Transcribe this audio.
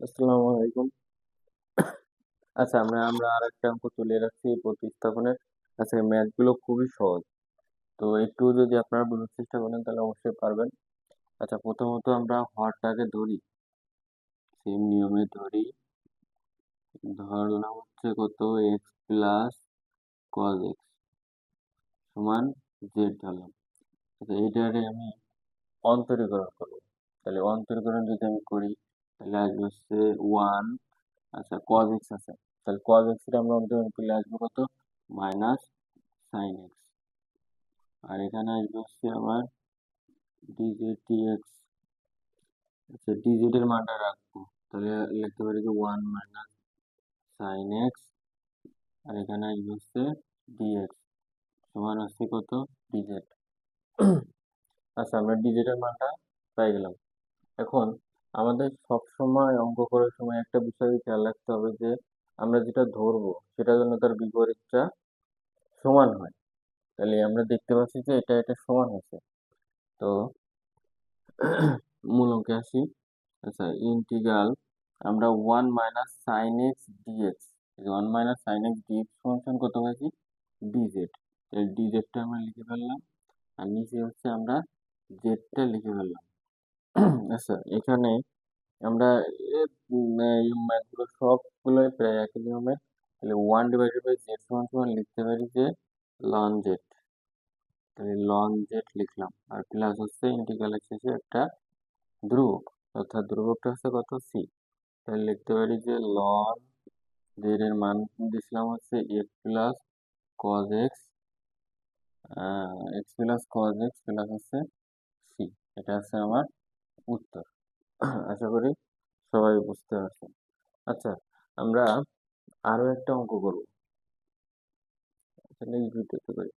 আসসালামু আলাইকুম। আচ্ছা আমরা আমরা আর একটা অঙ্ক তুলে রাখছি প্রতিস্থাপনের। আচ্ছা ম্যাথগুলো খুবই সহজ। তো একটু যদি আপনারা বোঝার চেষ্টা করেন, তাহলে অবশ্যই পারবেন। আচ্ছা প্রথমত আমরা হরটাকে ধরি। সেম নিয়মে ধরি। ধরলাম হচ্ছে কত? এক্স প্লাস কজ এক্স সমান জেড ধরলাম। আচ্ছা এইটারে আমি অন্তরীকরণ করব। তাহলে অন্তরীকরণ যদি আমি করি তাহলে আসবে হচ্ছে ওয়ান আচ্ছা কজ এক্স আছে তাহলে কজ এক্সের আমরা অন্তরীকরণ করলে আসবে কত মাইনাস সাইন এক্স আর এখানে আসবে হচ্ছে আমার ডিজেড ডিএক্স আচ্ছা ডিজেড এর মানটা রাখব তাহলে লিখতে পারি যে ওয়ান মাইনাস সাইন এক্স আর এখানে আসবে হচ্ছে ডিএক্স সমান হচ্ছে কত ডিজেড আচ্ছা আমরা ডিজেড এর মানটা পেয়ে গেলাম এখন আমাদের সব সময় অঙ্ক করার সময় একটা বিষয় খেয়াল রাখতে হবে যে, আমরা যেটা ধরবো সেটা যেন তার বিপরীতটা সমান হয়। তাহলে আমরা দেখতে পাচ্ছি যে এটা এটা সমান হচ্ছে। তো মূল অঙ্কে আসি। আচ্ছা ইন্টিগ্রাল আমরা one minus sine X D X, one minus sine X D X সমান কত পাইছি? ডিজেড। তাহলে ডিজেডটা আমরা লিখে ফেললাম। আর নিচে হচ্ছে আমরা জেডটা লিখে ফেললাম। আচ্ছা এখানে আমরা এই ম্যাথগুলো সবগুলোই প্রায় একই নিয়মের তাহলে ওয়ান ডিভাইডেড বাই জেড সমান সমান লিখতে পারি যে লন জেড তাহলে লন জেড লিখলাম। আর প্লাস হচ্ছে ইন্টিগ্রালের শেষে একটা ধ্রুবক। অর্থাৎ ধ্রুবকটা হচ্ছে কত? সি তাহলে লিখতে পারি যে লন জেড এর মান দিছিলাম হচ্ছে X plus cos X X plus cos X plus হচ্ছে সি এটা হচ্ছে আমার উত্তর। আশা করি সবাই বুঝতে পারছেন। আচ্ছা আমরা আরও একটা অঙ্ক করব। আচ্ছা নেক্সট ভিডিওতে করি